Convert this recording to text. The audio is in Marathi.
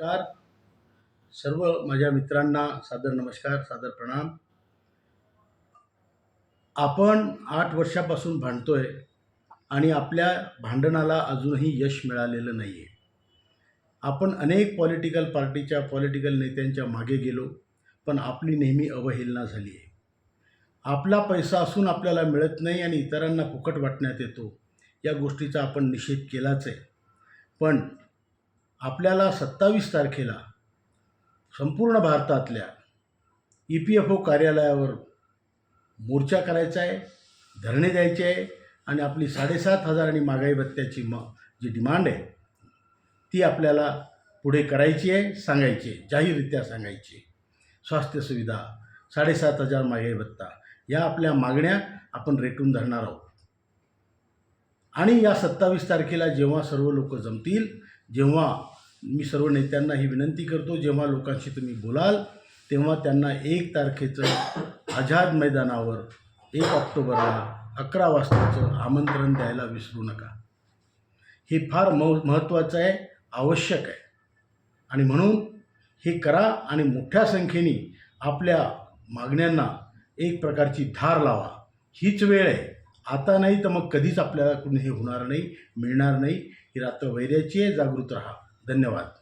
नमस्कार. सर्व माझ्या मित्रांना सादर नमस्कार सादर प्रणाम. आपण आठ वर्षापासून भांडतोय आणि आपल्या भांडणाला अजूनही यश मिळालेलं नाही आहे आपण अनेक पॉलिटिकल पार्टीच्या पॉलिटिकल नेत्यांच्या मागे गेलो पण आपली नेहमी अवहेलना झाली आहे आपला पैसा असून आपल्याला मिळत नाही आणि इतरांना फुकट वाटण्यात येतो या गोष्टीचा आपण निषेध केलाच आहे. पण आपल्याला सत्तावीस तारखेला संपूर्ण भारतातल्या ई पी एफ ओ कार्यालयावर मोर्चा करायचा आहे धरणे द्यायचे आहे आणि आपली साडेसात हजार आणि महागाई भत्त्याची म जी डिमांड आहे ती आपल्याला पुढे करायची आहे सांगायची आहे जाहीररित्या सांगायची आहे. स्वास्थ्य सुविधा साडेसात हजार महागाई भत्ता या आपल्या मागण्या आपण रेटून धरणार आहोत. आणि या सत्तावीस तारखेला जेव्हा सर्व लोक जमतील जेव्हा मी सर्व नेत्यांना ही विनंती करतो जेव्हा लोकांशी तुम्ही बोलाल तेव्हा त्यांना एक तारखेचं आझाद मैदानावर एक ऑक्टोबरला अकरा वाजताचं आमंत्रण द्यायला विसरू नका. हे फार मह महत्त्वाचं आहे आवश्यक आहे. आणि म्हणून हे करा आणि मोठ्या संख्येने आपल्या मागण्यांना एक प्रकारची धार लावा. हीच वेळ आहे. आता नाही तर मग कधीच आपल्याला कुणी हे होणार नाही मिळणार नाही. ही रात्र वैर्याची आहे जागृत राहा. धन्यवाद.